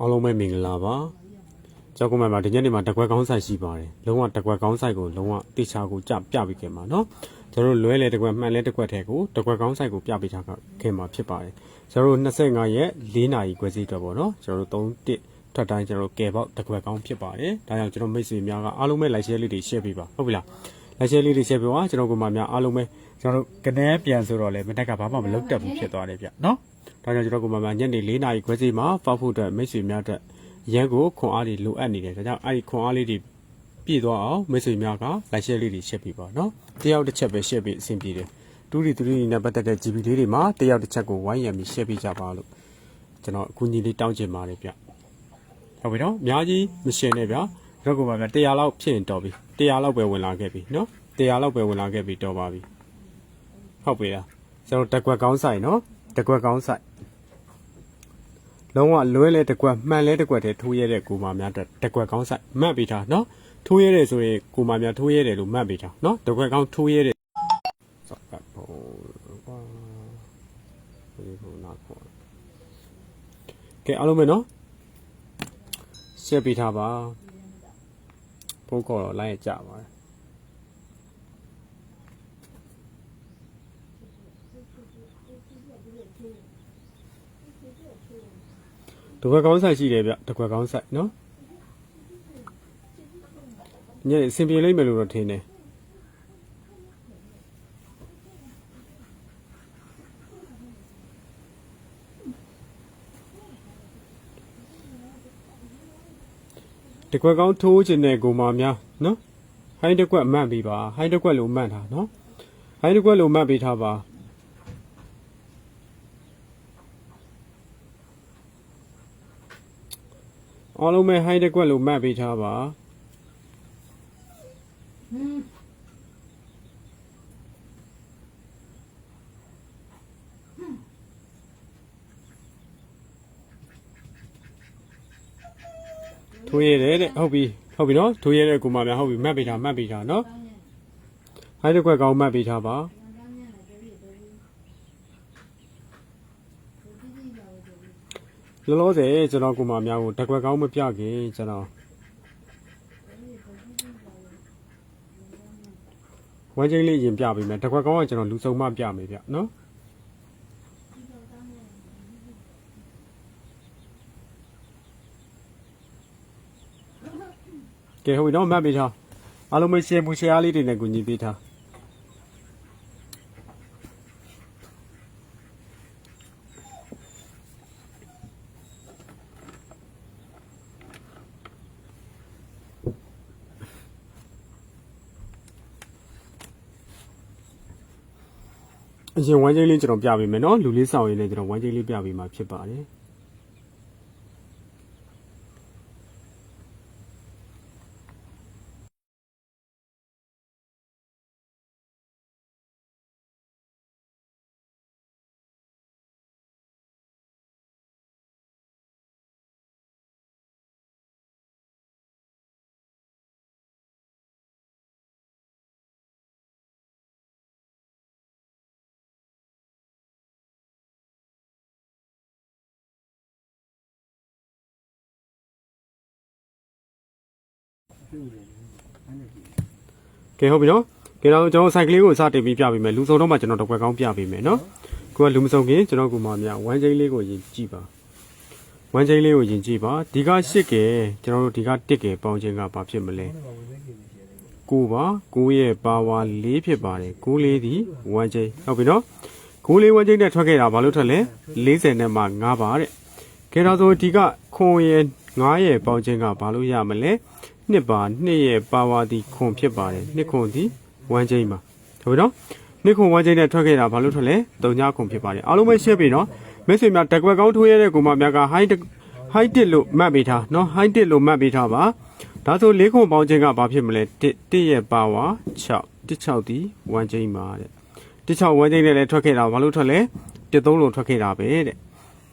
အားလုံးပဲမင်္ဂလာပါကြောက်ကမှန်မှာဒီညနေမှာတကွက်ကောင်းဆိုင်ရှိပါတယ်လုံးဝတကွက်ကောင်းဆိုင်ကိုလုံးဝတိချာကိုကြပြပေးခင်ပါเนาะကျွန်တော်တို့လွဲလေတကွက်မှန်လဲတကွက်ထဲကိုတကွက်ကောင်းဆိုင်ကိုပြပေးထားခင်မှာဖြစ်ပါတယ်ကျွန်တော်တို့25ရက်4နာရီခွဲစီအတွက်ပေါ့เนาะကျွန်တော်တို့3တစ်ထွက်တိုင်းကျွန်တော်တို့ကယ်ပေါက်တကွက်ကောင်းဖြစ်ပါတယ်ဒါကြောင့်ကျွန်တော်မိတ်ဆွေများကအားလုံးပဲ like share လေးတွေ share ပေးပါဟုတ်ပြီလား like share လေးတွေ share ပေးပါကျွန်တော်ကမှများအားလုံးပဲကျွန်တော်တို့ကနေပြန်ဆိုတော့လေမတက်ကဘာမှမလုပ်တတ်ဘူးဖြစ်သွားတယ်ဗျเนาะ ဒါကြောင့်ကျွန်တော်ကမှမညနေ၄နာရီခွဲစီမှာဖောက်ဖို့အတွက်မိတ်ဆွေများအတွက်ရန်ကိုခွန်အားတွေလိုအပ်နေတယ်ဒါကြောင့်အဲ့ဒီခွန်အားလေးတွေပြည့်သွားအောင်မိတ်ဆွေများကလိုက်ရှယ်လေးတွေရှက်ပြီးပါနော်တယောက်တစ်ချက်ပဲရှက်ပြီးအဆင်ပြေတယ်တူရီတူရီနဲ့ပတ်သက်တဲ့ GB လေးတွေမှာတယောက်တစ်ချက်ကိုဝိုင်းရံပြီးရှက်ပြီးကြပါလို့ကျွန်တော်အကူအညီလေးတောင်းချင်ပါတယ်ဗျဟုတ်ပြီနော်အများကြီးမရှင်းနဲ့ဗျကျွန်တော်ကမှ100လောက်ဖြစ်ရင်တော်ပြီ100လောက်ပဲဝင်လာခဲ့ပြီနော်100လောက်ပဲဝင်လာခဲ့ပြီတော်ပါပြီဟုတ်ပြီလားကျွန်တော်တက်ကွက်ကောင်းဆိုင်နော်တက်ကွက်ကောင်းဆိုင် လုံးဝလွဲလဲတကွက်မှန်လဲတကွက်တည်းထိုးရတဲ့ကိုမများအတွက်တကွက်ကောင်းဆိုင်မှတ်ပေးထားနော်ထိုးရတယ်ဆိုရင်ကိုမများထိုးရတယ်လို့မှတ်ပေးထားနော်တကွက်ကောင်းထိုးရတဲ့စောက်ကပ်ပေါ်ကွာဒီဘုံနာခေါ်ကဲအားလုံးပဲနော်ရှက်ပေးထားပါဖုန်းခေါ်တော့လိုက်ရကြပါတယ် ကွက်ကောင်းဆိုင်ရှိတယ်ဗျတကွက်ကောင်းဆိုင်နော်ညနေအဆင်ပြေလိမ့်မယ်လို့တော့ထင်တယ်တကွက်ကောင်းထိုးခြင်းတဲ့ကိုမများနော်ဟိုင်းတကွက်မှတ်ပြီးပါဟိုင်းတကွက်လို့မှတ်တာနော်ဟိုင်းတကွက်လို့မှတ်ပေးထားပါ အားလုံးပဲဟိုင်းတကွက်လို့မှတ်ပေးထားပါထိုးရတယ်တဲ့ဟုတ်ပြီဟုတ်ပြီနော်ထိုးရတဲ့ကိုမများဟုတ်ပြီမှတ်ပေးထားမှတ်ပေးထားနော်ဟိုင်းတကွက်ကောင်းမှတ်ပေးထားပါ လောလောဆယ်ကျွန်တော်ကိုမများကိုတကွက်ကောင်းမပြခင်ကျွန်တော်ဝမ်းချင်းလေးရင်ပြပေးမယ်တကွက်ကောင်းကကျွန်တော်လူစုံမပြမယ်ဗျနော်ကဲဟုတ်ပြီနော်မှတ်ပေးထားအားလုံးပဲရှယ်မူရှယ်အားလေးတွေနဲ့ကိုညီပေးထား အရင်ဝမ်းချင်းလေးကျွန်တော်ပြပေးမယ်နော်လူလေးဆောင်ရင်းနဲ့ကျွန်တော်ဝမ်းချင်းလေးပြပေးမှာဖြစ်ပါတယ် ကဲဟုတ်ပြီနော်ကဲတော့ကျွန်တော်ဆိုင်ကလေးကိုစတင်ပြီးပြပေးမယ်လူစုံတော့မှကျွန်တော်တော့ကွက်ကောင်းပြပေးမယ်နော်ကိုကလူမစုံခင်ကျွန်တော်ကမှများဝမ်းချင်းလေးကိုယင်ကြည့်ပါဝမ်းချင်းလေးကိုယင်ကြည့်ပါဒီက၈ကဲကျွန်တော်တို့ဒီက1ကဲပေါင်းခြင်းကဘာဖြစ်မလဲကိုပါကိုရဲ့ပါဝါ၄ဖြစ်ပါတယ်ကိုလေးဒီဝမ်းချင်းဟုတ်ပြီနော်ကိုလေးဝမ်းချင်းနဲ့ထွက်ခဲ့တာဘာလို့ထွက်လဲ40နဲ့မှ9ပါတဲ့ကဲတော့ဆိုဒီကခွန်ရဲ့9ရဲ့ပေါင်းခြင်းကဘာလို့ရမလဲ နှစ်ပါနှစ်ရဲ့ပါဝါဒီခွန်ဖြစ်ပါတယ်နှစ်ခွန်ဒီဝမ်းချင်းပါဟုတ်ပြီနော်နှစ်ခွန်ဝမ်းချင်းနဲ့ထွက်ခဲ့တာဘာလို့ထွက်လဲတုံညခွန်ဖြစ်ပါတယ်အားလုံးပဲရှင်းပြီနော်မိတ်ဆွေများတက်ကွက်ကောင်းထိုးရတဲ့ကိုမများက high high တစ်လို့မှတ်ပေးထားနော် high တစ်လို့မှတ်ပေးထားပါဒါဆိုလေးခွန်ပေါင်းခြင်းကဘာဖြစ်မလဲ1 1ရဲ့ပါဝါ6 16ဒီဝမ်းချင်းပါတဲ့16ဝမ်းချင်းနဲ့လည်းထွက်ခဲ့တာဘာလို့ထွက်လဲ13လို့ထွက်ခဲ့တာပဲတဲ့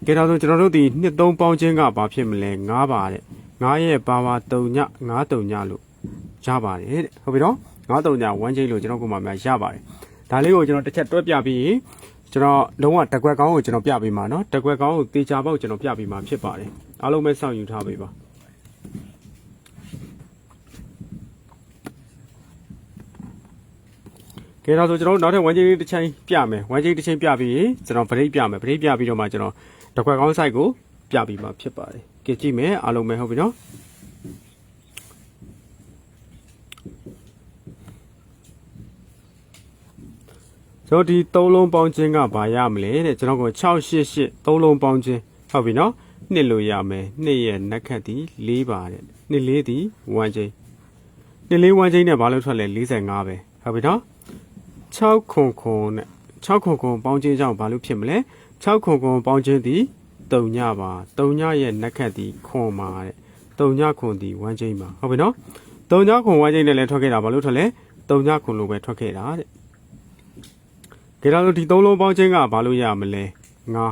ကဲဒါဆိုကျွန်တော်တို့ဒီနှစ်သုံးပေါင်းခြင်းကဘာဖြစ်မလဲ9ပါတဲ့ 9ရဲ့ power 3ည9 3ညလို့ရပါတယ်တဲ့ဟုတ်ပြီနော်9 3ည1ချိန်လို့ကျွန်တော်ကိုမှများရပါတယ်ဒါလေးကိုကျွန်တော်တစ်ချက်တွဲပြပြီးကျွန်တော်လုံးဝတကွက်ကောင်းကိုကျွန်တော်ပြပေးမှာနော်တကွက်ကောင်းကိုတေချာပေါက်ကျွန်တော်ပြပေးမှာဖြစ်ပါတယ်အားလုံးပဲစောင့်ယူထားပေးပါကဲဒါဆိုကျွန်တော်နောက်ထပ်1ချိန်တစ်ချိန်ပြမယ်1ချိန်တစ်ချိန်ပြပြီးကျွန်တော်ဗရိတ်ပြမယ်ဗရိတ်ပြပြီးတော့မှကျွန်တော်တကွက်ကောင်း site ကို ပြပြီးမှဖြစ်ပါတယ်ကဲကြည့်မယ်အားလုံးပဲဟုတ်ပြီနော်ကျွန်တော်ဒီသုံးလုံးပေါင်းခြင်းကဘာရမလဲတဲ့ကျွန်တော်က688သုံးလုံးပေါင်းခြင်းဟုတ်ပြီနော်နှစ်လို့ရမယ်နှစ်ရဲ့နက်ခတ်ဒီ၄ပါတဲ့နှစ်လေးဒီ1ချင်းနှစ်လေး1ချင်းနဲ့ဘာလို့ထွက်လဲ45ပဲဟုတ်ပြီနော်6ခွန်ခွန်နဲ့6ခွန်ခွန်ပေါင်းခြင်းကြောင့်ဘာလို့ဖြစ်မလဲ6ခွန်ခွန်ပေါင်းခြင်းဒီ 3ညပါ3ညရဲ့နက်ခတ်ဒီခွန်ပါတဲ့3ညခွန်ဒီ1ချင်းပါဟုတ်ပြီနော်3ညခွန်1ချင်းနဲ့လည်းထွက်ခဲ့တာဘာလို့ထွက်လဲ3ညခွန်လို့ပဲထွက်ခဲ့တာတဲ့ကြတော့ဒီသုံးလုံးပေါင်းခြင်းကဘာလို့ရမလဲငါ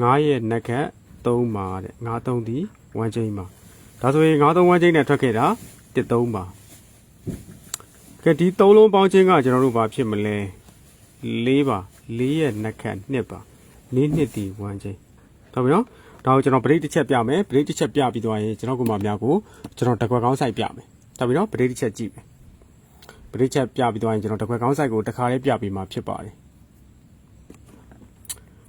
ငါရဲ့နက်ခတ်3ပါတဲ့ငါ3ဒီ1ချင်းပါဒါဆိုရင်ငါ3 1ချင်းနဲ့ထွက်ခဲ့တာ1 3ပါကဲဒီသုံးလုံးပေါင်းခြင်းကကျွန်တော်တို့ဘာဖြစ်မလဲ4ပါ4ရဲ့နက်ခတ်2ပါ4နှစ်ဒီ1ချင်း ဟုတ်ပြီနော်ဒါကိုကျွန်တော်ဗရိတ်တစ်ချက်ပြမယ်ဗရိတ်တစ်ချက်ပြပြီးသွားရင်ကျွန်တော်ကမှများကိုကျွန်တော်တကွက်ကောင်းဆိုင်ပြမယ်ဟုတ်ပြီနော်ဗရိတ်တစ်ချက်ကြည့်မယ်ဗရိတ်ချက်ပြပြီးသွားရင်ကျွန်တော်တကွက်ကောင်းဆိုင်ကိုတစ်ခါလေးပြပြီးမှဖြစ်ပါတယ်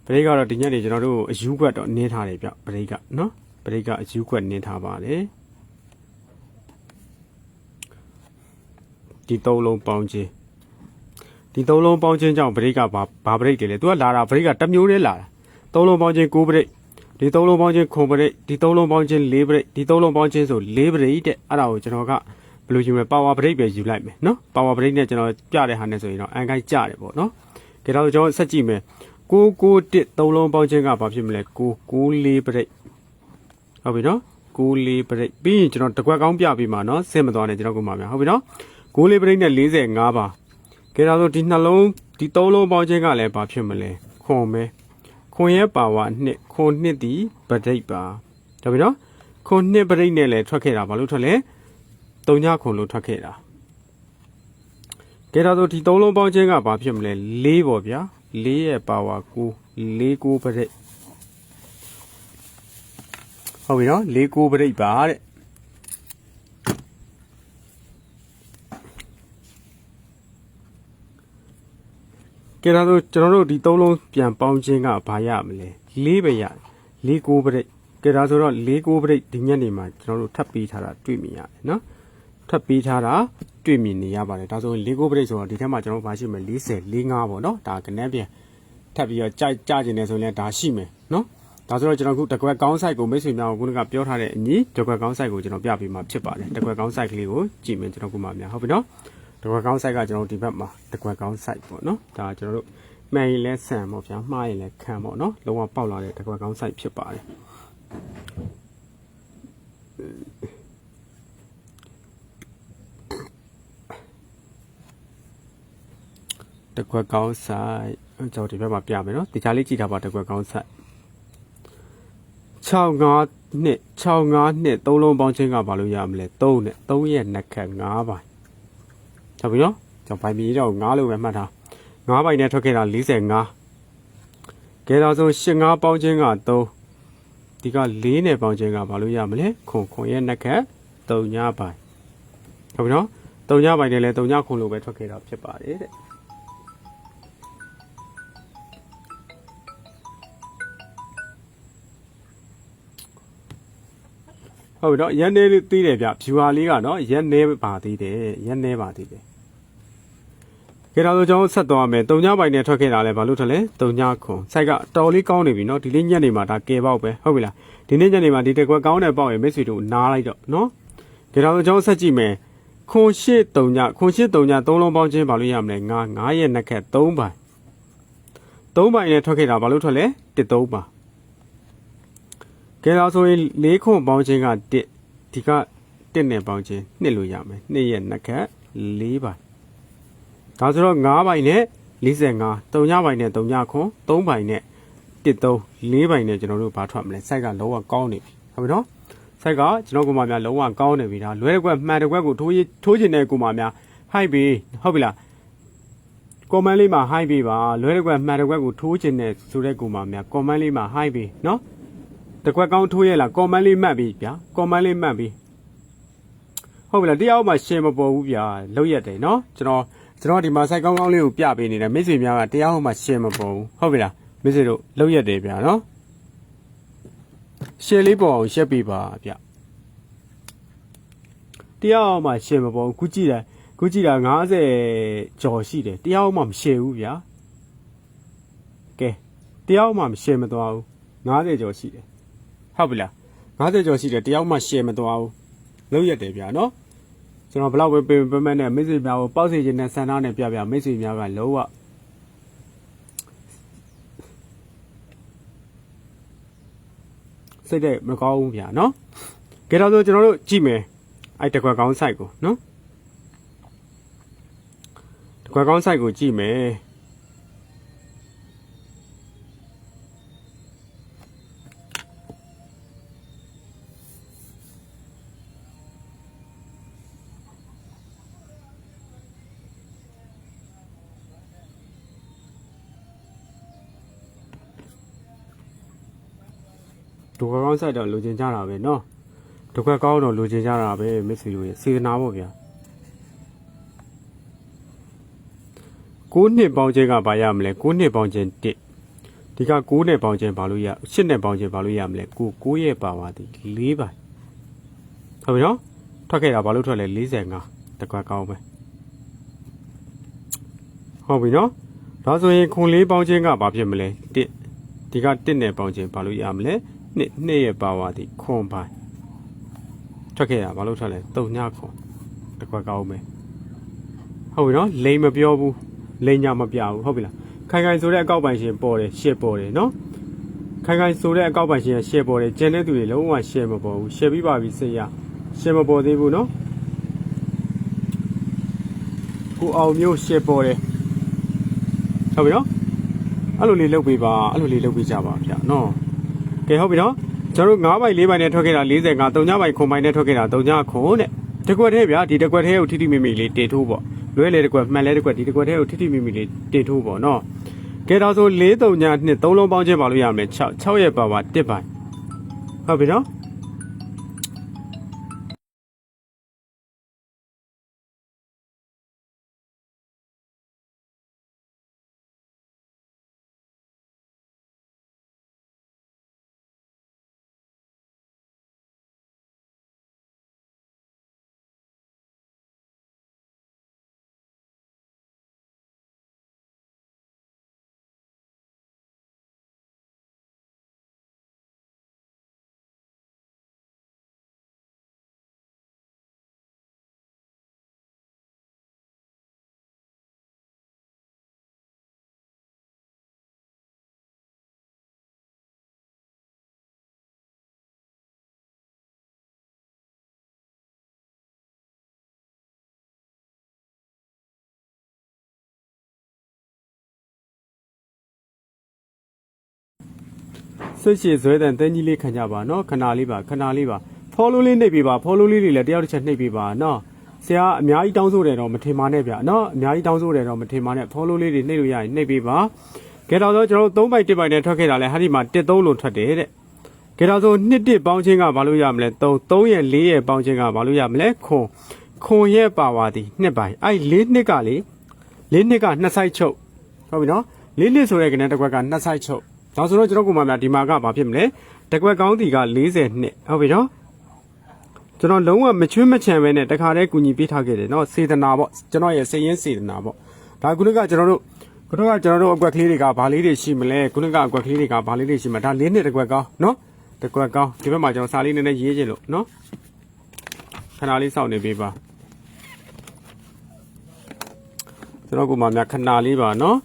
ဘရိတ်ကတော့ဒီညနေကျွန်တော်တို့အယူခွက်တော့နင်းထားတယ်ဗျဘရိတ်ကနော်ဘရိတ်ကအယူခွက်နင်းထားပါတယ်ဒီသုံးလုံးပေါင်းခြင်းဒီသုံးလုံးပေါင်းခြင်းကြောင့်ဘရိတ်ကဘာဘာဘရိတ်တွေလဲသူကလာတာဘရိတ်ကတစ်မျိုးတည်းလာတာ သုံးလုံးပေါင်းခြင်း9ဘရိတ်ဒီသုံးလုံးပေါင်းခြင်း9ဘရိတ်ဒီသုံးလုံးပေါင်းခြင်း4ဘရိတ်ဒီသုံးလုံးပေါင်းခြင်းဆို4ဘရိတ်တဲ့အဲ့ဒါကိုကျွန်တော်ကဘယ်လိုယူမလဲပါဝါဘရိတ်ပဲယူလိုက်မယ်နော်ပါဝါဘရိတ်နဲ့ကျွန်တော်ပြတဲ့ဟာနဲ့ဆိုရင်တော့အန်ကိုက်ကြတယ်ပေါ့နော်ကြတော့ကျွန်တော်ဆက်ကြည့်မယ်6 6 1သုံးလုံးပေါင်းခြင်းကဘာဖြစ်မလဲ6 6 4ပရိတ်ဟုတ်ပြီနော်6 4ပရိတ်ပြီးရင်ကျွန်တော်တကွက်ကောင်းပြပြီးမှာနော်ဆင့်မသွားနဲ့ကျွန်တော်ကမှများဟုတ်ပြီနော်6 4ပရိတ်နဲ့45ပါကဲဒါဆိုဒီနှလုံးဒီသုံးလုံးပေါင်းခြင်းကလည်းဘာဖြစ်မလဲခွန်ပဲ ခွန်ရဲ့ပါဝါနှစ်ခွန်နှစ်ဒီပရိတ်ပါဟုတ်ပြီနော်ခွန်နှစ်ပရိတ်နဲ့လည်းထွက်ခဲ့တာဘာလို့ထွက်လဲ3ညခွန်လို့ထွက်ခဲ့တာကဲဒါဆိုဒီသုံးလုံးပေါင်းခြင်းကဘာဖြစ်မလဲ4ပေါ့ဗျာ4ရဲ့ပါဝါ9 4 9ပရိတ်ဟုတ်ပြီနော်4 9ပရိတ်ပါတဲ့ ကဲဒါဆိုကျွန်တော်တို့ဒီသုံးလုံးပြန်ပေါင်းခြင်းကဘာရမလဲ4ပဲရတယ်4 9ပရိတ်ကဲဒါဆိုတော့4 9ပရိတ်ဒီညနေမှာကျွန်တော်တို့ထပ်ပေးထားတာတွေ့မြင်ရတယ်နော်ထပ်ပေးထားတာတွေ့မြင်နေရပါတယ်ဒါဆိုရင်၄ကိုပရိတ်ဆိုတော့ဒီထက်မှာကျွန်တော်တို့ဘာရှိမလဲ40 45ပေါ့နော်ဒါကနန်းပြန်ထပ်ပြီးတော့ကြကြကျင်နေဆိုရင်လည်းဒါရှိမယ်နော်ဒါဆိုတော့ကျွန်တော်ခုတကွက်ကောင်းဆိုင်ကိုမိတ်ဆွေများကိုခုနကပြောထားတဲ့အညီတကွက်ကောင်းဆိုင်ကိုကျွန်တော်ပြပေးမှာဖြစ်ပါတယ်တကွက်ကောင်းဆိုင်ကလေးကိုကြည့်မယ်ကျွန်တော်ခုမှများဟုတ်ပြီနော် တကွက်ကောင်းဆိုင်ကကျွန်တော်ဒီဘက်မှာတကွက်ကောင်းဆိုင်ပေါ့နော်ဒါကျွန်တော်တို့မှန်ရင်လဲဆန်ပေါ့ဗျာမှားရင်လဲခံပေါ့နော်လုံးဝပေါက်လာတဲ့တကွက်ကောင်းဆိုင်ဖြစ်ပါတယ်တကွက်ကောင်းဆိုင်ကျွန်တော်ဒီဘက်မှာပြမယ်နော်ဒီချာလေးကြည့်ထားပါတကွက်ကောင်းဆိုင်65နှစ်65နှစ်သုံးလုံးပေါင်းချင်းကဘာလို့ရမလဲ3နဲ့3ရဲ့နှစ်ခတ်5ပို င်းဟုတ်ပြီနော်ကျွန်တော်ဘိုင်မီတော့9လို့ပဲမှတ်ထား9ပိုင်းနဲ့ထွက်ခဲ့တာ45ကဲတော့ဆို85ပေါင်းချင်းက3ဒီက4နဲ့ပေါင်းချင်းကဘာလို့ရမလဲခွန်ခွန်ရဲ့နှစ်ခတ်3ညပိုင်းဟုတ်ပြီနော်3ညပိုင်းနဲ့လည်း3ညခွန်လို့ပဲထွက်ခဲ့တာဖြစ်ပါတယ်တဲ့ဟုတ်ပြီနော်ရက်နေလေးသေးတယ်ဗျဖြူဟာလေးကနော်ရက်နေပါသေးတယ်ရက်နေပါသေးတယ် ကြတော့ကျွန်တော်ဆက်သွားမယ်တုံညပိုင်နဲ့ထွက်ခဲ့တာလဲဘာလို့ထွက်လဲတုံညခွန်စိုက်ကတော်လေးကောင်းနေပြီနော်ဒီလေးညက်နေမှာဒါကဲပေါက်ပဲဟုတ်ပြီလားဒီနေ့ညနေမှာဒီတက်ကွက်ကောင်းတဲ့ပေါက်ရင်မိတ်ဆွေတို့နားလိုက်တော့နော်ကြတော့ကျွန်တော်ဆက်ကြည့်မယ်ခွန်ရှိတုံညခွန်ရှိတုံညသုံးလုံးပေါင်းချင်းဘာလို့ရမလဲငါငါရဲ့နှစ်ခက်၃ပိုင်၃ပိုင်နဲ့ထွက်ခဲ့တာဘာလို့ထွက်လဲတစ်သုံးပါကဲတော့ဆိုရင်၄ခွန်ပေါင်းခြင်းက1ဒီက1နဲ့ပေါင်းခြင်း2လို့ရမယ်2ရဲ့နှစ်ခတ်4ပါ ဒါဆိုတော့9ပိုင်နဲ့45 3ညပိုင်နဲ့3ညခွန်3ပိုင်နဲ့1 3 4ပိုင်နဲ့ကျွန်တော်တို့ဘာထွက်မလဲစိုက်ကလုံးဝကောင်းနေပြီဟုတ်ပြီနော်စိုက်ကကျွန်တော်ကမှများလုံးဝကောင်းနေပြီဒါလွဲတဲ့ကွက်မှန်တဲ့ကွက်ကိုထိုးထိုးချင်တဲ့ကိုမှများဟိုက်ပြီဟုတ်ပြီလားကွန်မန့်လေးမှာဟိုက်ပြီပါလွဲတဲ့ကွက်မှန်တဲ့ကွက်ကိုထိုးချင်တဲ့ဆိုတဲ့ကိုမှများကွန်မန့်လေးမှာဟိုက်ပြီနော်တကွက်ကောင်းထိုးရဲလားကွန်မန့်လေးမှတ်ပြီးဗျာကွန်မန့်လေးမှတ်ပြီးဟုတ်ပြီလားတရားမှရှယ်မပေါ်ဘူးဗျာလောက်ရက်တယ်နော်ကျွန်တော် ကျွန်တော်ဒီမှာစိုက်ကောင်းကောင်းလေးကိုပြပေးနေတယ်မိတ်ဆွေများကတရားမှရှယ်မပေါ်ဘူးဟုတ်ပြီလားမိတ်ဆွေတို့လောက်ရက်တယ်ဗျာနော်ရှယ်လေးပေါ်အောင်ရှက်ပေးပါဗျာတရားမှရှယ်မပေါ်ဘူးခုကြည့်တယ်ခုကြည့်တာ90ကျော်ရှိတယ်တရားမှမရှယ်ဘူးဗျာကဲတရားမှမရှယ်မသွားဘူး90ကျော်ရှိတယ်ဟုတ်ပြီလား90ကျော်ရှိတယ်တရားမှရှယ်မသွားဘူးလောက်ရက်တယ်ဗျာနော် ကျွန်တော်ဘလောက်ပဲပြင်ပမဲ့နဲ့မိတ်ဆွေများကိုပေါက်စီခြင်းနဲ့ဆန္ဒနဲ့ပြပြမိတ်ဆွေများကလုံးဝစိတ်တဲ့မကောင်းဘူးဗျာနော်ကဲတော့ဆိုကျွန်တော်တို့ကြည့်မယ်အဲ့တကွက်ကောင်း site ကိုနော်တကွက်ကောင်း site ကိုကြည့်မယ် ဒုက္ခကောင်းဆိုင်တော့လိုချင်ကြတာပဲเนาะဒုက္ခကောင်းတော့လိုချင်ကြတာပဲမစ်ဆွေတို့ရဲ့စေတနာပေါ့ဗျာ9နှစ်ပေါင်းခြင်းကဘာရမလဲ9နှစ်ပေါင်းခြင်း1ဒီက9နှစ်ပေါင်းခြင်းဘာလို့ရ8နှစ်ပေါင်းခြင်းဘာလို့ရမလဲ9 9ရဲ့ပါပါသည်4ပါဟုတ်ပြီနော်ထွက်ခဲ့တာဘာလို့ထွက်လဲ45တကွက်ကောင်းပဲဟုတ်ပြီနော်ဒါဆိုရင်ခွန်လေးပေါင်းခြင်းကဘာဖြစ်မလဲ1ဒီက1နဲ့ပေါင်းခြင်းဘာလို့ရမလဲ နှစ်နှစ်ရဲ့ပါဝါဒီခွန်ပိုင်းထွက်ခဲ့ရဘာလို့ထွက်လဲတုံညခွန်တစ်ခွက်ကောင်းမယ်ဟုတ်ပြီနော်လိန်မပြောဘူးလိန်ညာမပြဘူးဟုတ်ပြီလားခိုင်ခိုင်ဆိုတဲ့အကောက်ပိုင်ရှင်ပေါ်တယ်ရှေ့ပေါ်တယ်နော်ခိုင်ခိုင်ဆိုတဲ့အကောက်ပိုင်ရှင်ရှေ့ပေါ်တယ်ကျန်တဲ့သူတွေလုံးဝရှေ့မပေါ်ဘူးရှေ့ပြီးပါပြီစိတ်ရရှေ့မပေါ်သေးဘူးနော်ကိုအောင်မျိုးရှေ့ပေါ်တယ်ဟုတ်ပြီနော်အဲ့လိုလေးလုပ်ပေးပါအဲ့လိုလေးလုပ်ပေးကြပါဗျာနော် ကဲဟုတ်ပြီနော်ကျွန်တော်တို့9ပိုင်4ပိုင်နဲ့ထွက်ခဲ့တာ45 3ပိုင်ခွန်ပိုင်နဲ့ထွက်ခဲ့တာ3ခွန်တဲ့တကွက်သေးဗျာဒီတကွက်သေးကိုထိထိမိမိလေးတင်ထိုးပေါ့လွဲလေတကွက်မှန်လဲတကွက်ဒီတကွက်သေးကိုထိထိမိမိလေးတင်ထိုးပေါ့နော်ကဲတော့ဆို4 3ညနှစ်3လုံးပေါင်းချင်းပါလို့ရမယ်6 6ရဲ့ပါပါ1ပိုင်ဟုတ်ပြီနော် ဆွတ်ရှည်ဇွဲတန်တန်းကြီးလေးခံကြပါနော်ခဏလေးပါခဏလေးပါဖော်လို့လေးနှိပ်ပေးပါဖော်လို့လေးတွေလည်းတယောက်တစ်ချက်နှိပ်ပေးပါနော်ဆရာအများကြီးတောင်းဆိုတယ်တော့မထင်ပါနဲ့ဗျနော်အများကြီးတောင်းဆိုတယ်တော့မထင်ပါနဲ့ဖော်လို့လေးတွေနှိပ်လို့ရရင်နှိပ်ပေးပါကဲတော့ဆိုကျွန်တော်တို့3ပိုက်1ပိုက်နဲ့ထွက်ခဲ့တာလဲဟာဒီမှာ1 3လုံးထွက်တယ်တဲ့ကဲတော့ဆို2 1ပေါင်းချင်းကဘာလို့ရမလဲ3 3ရဲ့4ရဲ့ပေါင်းချင်းကဘာလို့ရမလဲခွန်ခွန်ရဲ့ပါဝါသည်2ပိုင်အဲ့4နှစ်ကလေ4နှစ်က2ဆိုင်ချုပ်ဟုတ်ပြီနော်4နှစ်ဆိုတဲ့ကနေတစ်ခွက်က2ဆိုင်ချုပ် ဒါဆိုတော့ကျွန်တော်ကိုမများဒီမှာကဘာဖြစ်မလဲတကွက်ကောင်းတီက40နှစ်ဟုတ်ပြီနော်ကျွန်တော်လုံးဝမချွင်းမချံပဲနဲ့တခါတည်းကူညီပေးထားခဲ့တယ်နော်စေတနာပေါ့ကျွန်တော်ရဲ့စိတ်ရင်းစေတနာပေါ့ဒါကုလကကျွန်တော်တို့ခုနကကျွန်တော်တို့အကွက်ကလေးတွေကဘာလေးတွေရှိမလဲခုနကအကွက်ကလေးတွေကဘာလေးတွေရှိမလဲဒါလေးနှစ်တကွက်ကောင်းနော်တကွက်ကောင်းဒီဘက်မှာကျွန်တော်စာလေးနည်းနည်းရေးချင်လို့နော်ခဏလေးစောင့်နေပေးပါကျွန်တော်ကိုမများခဏလေးပါနော်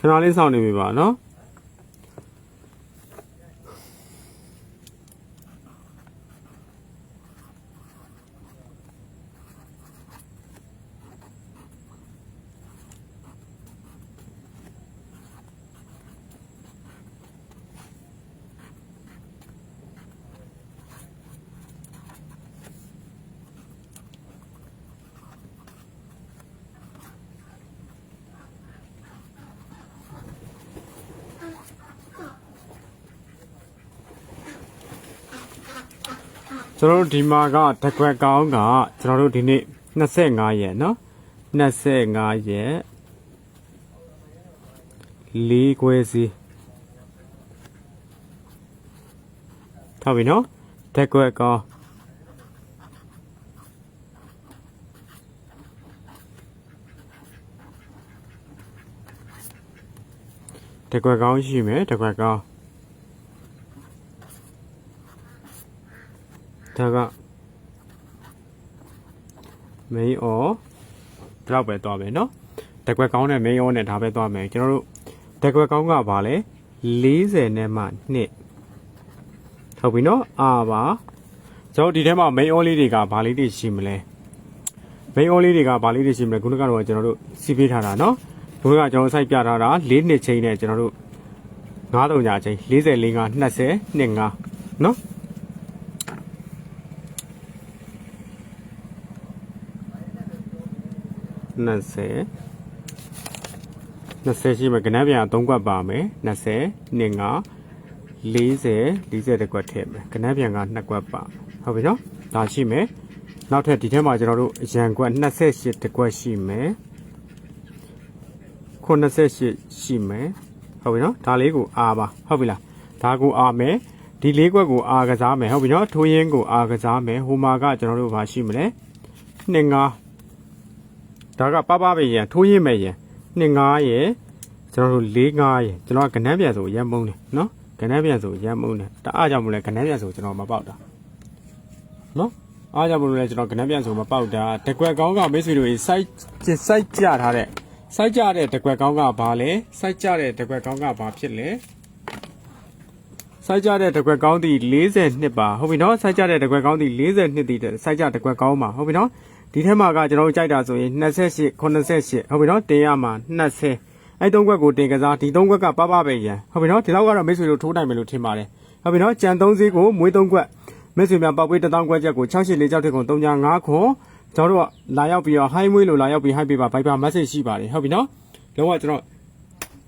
ခဏလေးစောင့်နေပြီပါနော် ကျွန်တော်တို့ဒီမှာကတကွက်ကောင်းကကျွန်တော်တို့ဒီနေ့25ရက်နော်25ရက်လေးခွဲစီထားပြီနော်တကွက်ကောင်းတကွက်ကောင်းရှိမယ်တကွက်ကောင်း ဒါက main or ဒီလောက်ပဲသွားမယ်เนาะတကွက်ကောင်းနဲ့ main or နဲ့ဒါပဲသွားမယ်ကျွန်တော်တို့တကွက်ကောင်းကဘာလဲ40နဲ့မှ2ဟုတ်ပြီเนาะအာပါကျွန်တော်ဒီထဲမှာ main or လေးတွေကဘာလေးတွေရှိမလဲ main or လေးတွေကဘာလေးတွေရှိမလဲခုနကတော့ကျွန်တော်တို့စီးပေးထားတာเนาะခုနကကျွန်တော်စိုက်ပြထားတာ4နှစ်ချိန်နဲ့ကျွန်တော်တို့9တုံညာချိန်40 45 20 25เนาะ 20 20ရှိမယ်ကနန်းပြန်3ကွက်ပါမယ်20 25 40 40တကွက်ထည့်မယ်ကနန်းပြန်က2ကွက်ပါဟုတ်ပြီနော်ဒါရှိမယ်နောက်ထပ်ဒီထဲမှာကျွန်တော်တို့အရန်ကွက်28တကွက်ရှိမယ်98ရှိမယ်ဟုတ်ပြီနော်ဒါလေးကိုအာပါဟုတ်ပြီလားဒါကိုအာမယ်ဒီလေးကွက်ကိုအာကစားမယ်ဟုတ်ပြီနော်ထိုးရင်းကိုအာကစားမယ်ဟိုမှာကကျွန်တော်တို့ဘာရှိမလဲ25 ဒါကပပပဲရန်ထိုးရင်းမဲ့ရန်2 9ရယ်ကျွန်တော်တို့4 9ရယ်ကျွန်တော်ကကနန်းပြန်ဆိုရမ်းမုန်းတယ်နော်ကနန်းပြန်ဆိုရမ်းမုန်းတယ်တအားကြောင့်မလဲကနန်းပြန်ဆိုကျွန်တော်မပေါက်တာနော်အားကြောင့်မလို့လဲကျွန်တော်ကနန်းပြန်ဆိုမပေါက်တာတကွက်ကောင်းကမိတ်ဆွေတို့ကြီးစိုက်စိုက်ကြထားတဲ့စိုက်ကြတဲ့တကွက်ကောင်းကဘာလဲစိုက်ကြတဲ့တကွက်ကောင်းကဘာဖြစ်လဲစိုက်ကြတဲ့တကွက်ကောင်းသည်42ပါဟုတ်ပြီနော်စိုက်ကြတဲ့တကွက်ကောင်းသည်42တည်တဲ့စိုက်ကြတကွက်ကောင်းပါဟုတ်ပြီနော် ဒီထဲမှာကကျွန်တော်တို့ကြိုက်တာဆိုရင်28 88ဟုတ်ပြီနော်တင်ရမှာ20အဲ့သုံးခွက်ကိုတင်ကစားဒီသုံးခွက်ကပပပဲရန်ဟုတ်ပြီနော်ဒီလောက်ကတော့မိတ်ဆွေတို့ထိုးနိုင်မယ်လို့ထင်ပါတယ်ဟုတ်ပြီနော်ကြံသုံးစည်းကိုမွေးသုံးခွက်မိတ်ဆွေများပေါက်ပေးတစ်တောင်းခွက်ချက်ကို684ကြောက်တဲ့ခွန်305ခွန်ကျွန်တော်တို့ကလာရောက်ပြီးတော့ high မွေးလို့လာရောက်ပြီး high ပေးပါ Viber message ရှိပါတယ်ဟုတ်ပြီနော်လုံးဝကျွန်တော်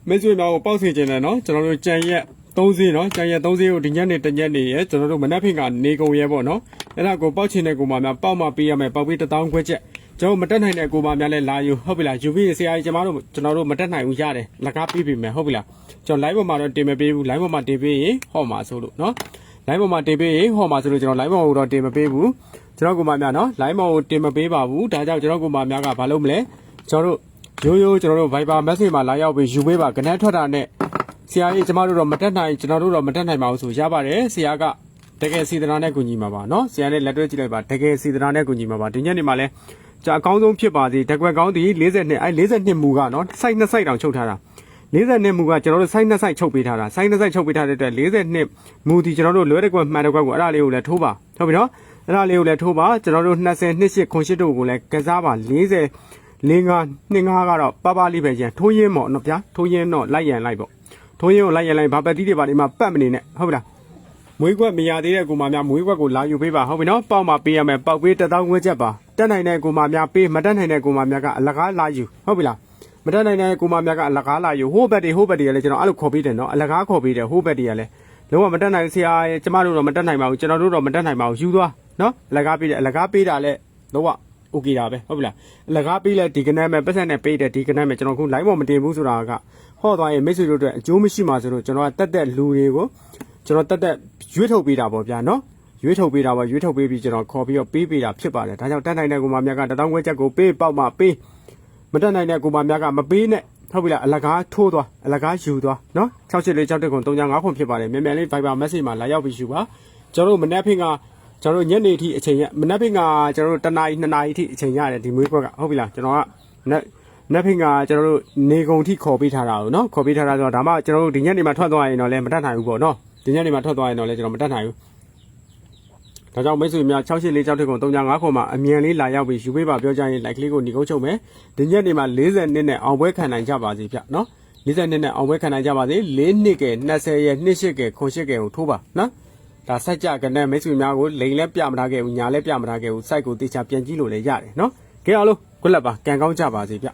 မိတ်ဆွေများကိုပေါက်စီခြင်းတယ်နော်ကျွန်တော်တို့ကြံရက် သုံးစည်းနော်ကြံရက်သုံးစည်းကိုဒီညနေတညနေရဲကျွန်တော်တို့မနက်ဖင်ကနေကုန်ရဲပေါ့နော်အဲ့ဒါကိုပေါက်ချင်တဲ့ကိုမများပေါက်မှပေးရမယ်ပေါက်ပေးတစ်တောင်းခွက်ချက်ကျွန်တော်မတက်နိုင်တဲ့ကိုမများလဲလာယူဟုတ်ပြီလားယူပြီးဆရာကြီးကျွန်တော်တို့ကျွန်တော်တို့မတက်နိုင်ဘူးရတယ်လက်ကားပေးပြီမယ်ဟုတ်ပြီလားကျွန်တော် live ပေါ်မှာတော့တင်မပေးဘူး live ပေါ်မှာတင်ပေးရင်ဟောမှာဆိုလို့နော် live ပေါ်မှာတင်ပေးရင်ဟောမှာဆိုလို့ကျွန်တော် live ပေါ်ကိုတော့တင်မပေးဘူးကျွန်တော်ကိုမများနော် live ပေါ်ကိုတင်မပေးပါဘူးဒါကြောင့်ကျွန်တော်ကိုမများကဘာလုပ်မလဲကျွန်တော်တို့ရိုးရိုးကျွန်တော်တို့ Viber message မှာလာရောက်ပြီးယူပေးပါကနန်းထွက်တာနဲ့ ဆရာကြီးကျမတို့တော့မတက်နိုင်ကျွန်တော်တို့တော့မတက်နိုင်ပါဘူးဆိုရပါတယ်ဆရာကတကယ်စေတနာနဲ့ကူညီမှာပါနော်ဆရာနဲ့လက်တွဲကြည့်လိုက်ပါတကယ်စေတနာနဲ့ကူညီမှာပါဒီညနေမှာလဲကြာအကောင်းဆုံးဖြစ်ပါစေဓာတ်ကွက်ကောင်းသည်42အဲ42မူကနော်စိုက်နှစ်စိုက်တောင်ချုပ်ထားတာ42မူကကျွန်တော်တို့စိုက်နှစ်စိုက်ချုပ်ပေးထားတာစိုက်နှစ်စိုက်ချုပ်ပေးထားတဲ့အတွက်42မူဒီကျွန်တော်တို့လွဲတဲ့ကွက်မှန်တဲ့ကွက်ကိုအဲ့ဒါလေးကိုလည်းထိုးပါဟုတ်ပြီနော်အဲ့ဒါလေးကိုလည်းထိုးပါကျွန်တော်တို့20 28 08တို့ကိုလည်းကစားပါ40 45 25ကတော့ပါပါလေးပဲရန်ထိုးရင်းပေါ့နော်ဗျာထိုးရင်းတော့လိုက်ရန်လိုက်ပေါ့ ထိုးရင်ကိုလိုက်ရလိုက်ဘာပတ်တီးတွေပါဒီမှာပတ်မနေနဲ့ဟုတ်ပြီလားမွေးကွက်မရသေးတဲ့ကိုမများမွေးကွက်ကိုလာယူပေးပါဟုတ်ပြီနော်ပေါက်မှပေးရမယ်ပေါက်ပေးတစ်သောင်းခွဲချက်ပါတက်နိုင်တဲ့ကိုမများပေးမတက်နိုင်တဲ့ကိုမများကအလကားလာယူဟုတ်ပြီလားမတက်နိုင်တဲ့ကိုမများကအလကားလာယူဟိုးဘက်တွေဟိုးဘက်တွေကလည်းကျွန်တော်အဲ့လိုခေါ်ပေးတယ်နော်အလကားခေါ်ပေးတယ်ဟိုးဘက်တွေကလည်းလုံးဝမတက်နိုင်ဆရာကျမတို့တော့မတက်နိုင်ပါဘူးကျွန်တော်တို့တော့မတက်နိုင်ပါဘူးယူသွားနော်အလကားပေးတယ်အလကားပေးတာလည်းလုံးဝโอเคတာပဲဟုတ်ပြီလားအလကားပေးလဲဒီကနန်းမဲ့ပတ်ဆက်နဲ့ပေးတယ်ဒီကနန်းမဲ့ကျွန်တော်ခု line ပေါ်မတင်ဘူးဆိုတာက ဟောသွားရင်မိတ်ဆွေတို့အတွက်အကျိုးမရှိမှဆိုတော့ကျွန်တော်ကတက်တက်လူတွေကိုကျွန်တော်တက်တက်ရွေးထုတ်ပေးတာပေါ့ဗျာနော်ရွေးထုတ်ပေးတာပေါ့ရွေးထုတ်ပေးပြီးကျွန်တော်ခေါ်ပြီးတော့ပေးပေးတာဖြစ်ပါတယ်ဒါကြောင့်တက်နိုင်တဲ့ကိုမများကတတောင်းခွဲချက်ကိုပေးပေါက်မှပေးမတက်နိုင်တဲ့ကိုမများကမပေးနဲ့ဟုတ်ပြီလားအလကားထိုးသွားအလကားယူသွားနော်684 6တက်ခွန်395ခွန်ဖြစ်ပါတယ်မြန်မြန်လေး Viber message မှာလာရောက်ပြီးယူပါကျွန်တော်တို့မနေ့ဖင်ကကျွန်တော်တို့ညနေထိအချိန်ရမနေ့ဖင်ကကျွန်တော်တို့တနာရီ2နာရီထိအချိန်ရတယ်ဒီမွေးခွက်ကဟုတ်ပြီလားကျွန်တော်ကမနေ့ နက်ဖင်ကကျွန်တော်တို့နေကုန်ထိခေါ်ပေးထားတာကိုနော်ခေါ်ပေးထားတာဆိုတော့ဒါမှကျွန်တော်တို့ဒီညနေမှာထွက်သွားရင်တော့လည်းမတတ်နိုင်ဘူးပေါ့နော်ဒီညနေမှာထွက်သွားရင်တော့လည်းကျွန်တော်မတတ်နိုင်ဘူးဒါကြောင့်မိတ်ဆွေများ684ကြောက်တဲ့ကုံ395ခုမှာအမြန်လေးလာရောက်ပြီးယူပေးပါပြောကြရင် like လေးကိုညီကုန်းချုပ်မယ်ဒီညနေမှာ40နှစ်နဲ့အောင်ပွဲခံနိုင်ကြပါစေဗျနော်40နှစ်နဲ့အောင်ပွဲခံနိုင်ကြပါစေ4နှစ်ကဲ20ရဲ့28ကဲ98ကဲကိုထိုးပါနော်ဒါစัจကြကနဲ့မိတ်ဆွေများကိုလိန်လည်းပြမထားခဲ့ဘူးညာလည်းပြမထားခဲ့ဘူးစိုက်ကိုတေချာပြန်ကြည့်လို့လည်းရတယ်နော်ကဲအားလုံးခုလက်ပါကံကောင်းကြပါစေဗျ